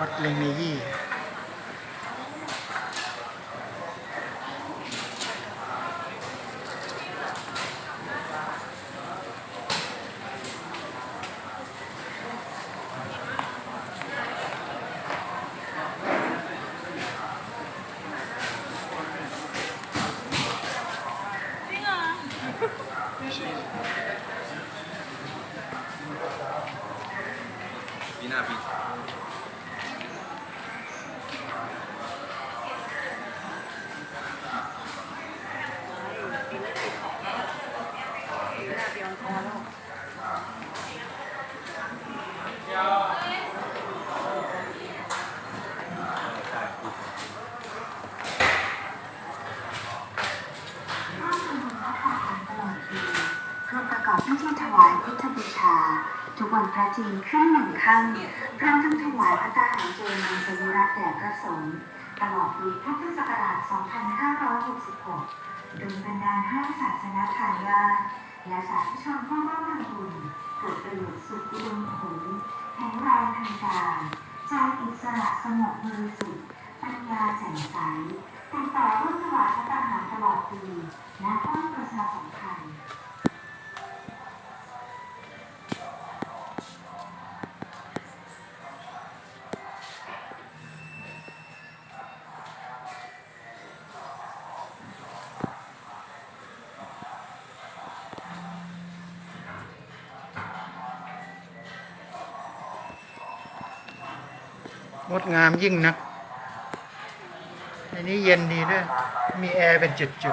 วัดเลงเนยี่ปีหน้าปี เพื่อประกอบพิธีถ วายพุทธบูชา ทุกวันพระจีนขึ้นหนึ่งค่ำพร้อมทั้งถวายพระตาหารเจมังสวิรัตแด่พระสงฆ์ตลอดปีพุทธศักราช 2566โดยบรรดาห้าศาสนาทายาทและสาธุชนผู้ร่วมทำบุญเกิดประโยชน์สุขอุดมผลแข็งแรงทางกายใจอิสระสงบบริสุทธิ์ปัญญาแจ่มใสติดต่อร่วมถวายพระตาหารตลอดปีณห้องประชาสัมพันธ์ งดงามยิ่งนัก ในนี้เย็นดีด้วย มีแอร์เป็นจุด这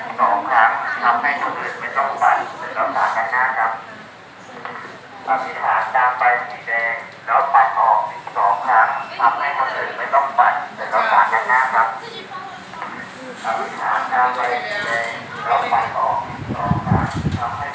ทำให้คนอื่นไม่ต้องปัดแล้วสากันหน้าครับอธิษฐานตามไปสีแดง แล้วปัดออกสองครั้งทำให้คนอื่นไม่ต้องปัดแล้วสากันหน้าครับอธิษฐานตามไปสีแดงแล้วปัดออกสองครั้งทำให้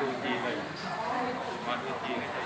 ดูจีเลยมาดูจีให้ได้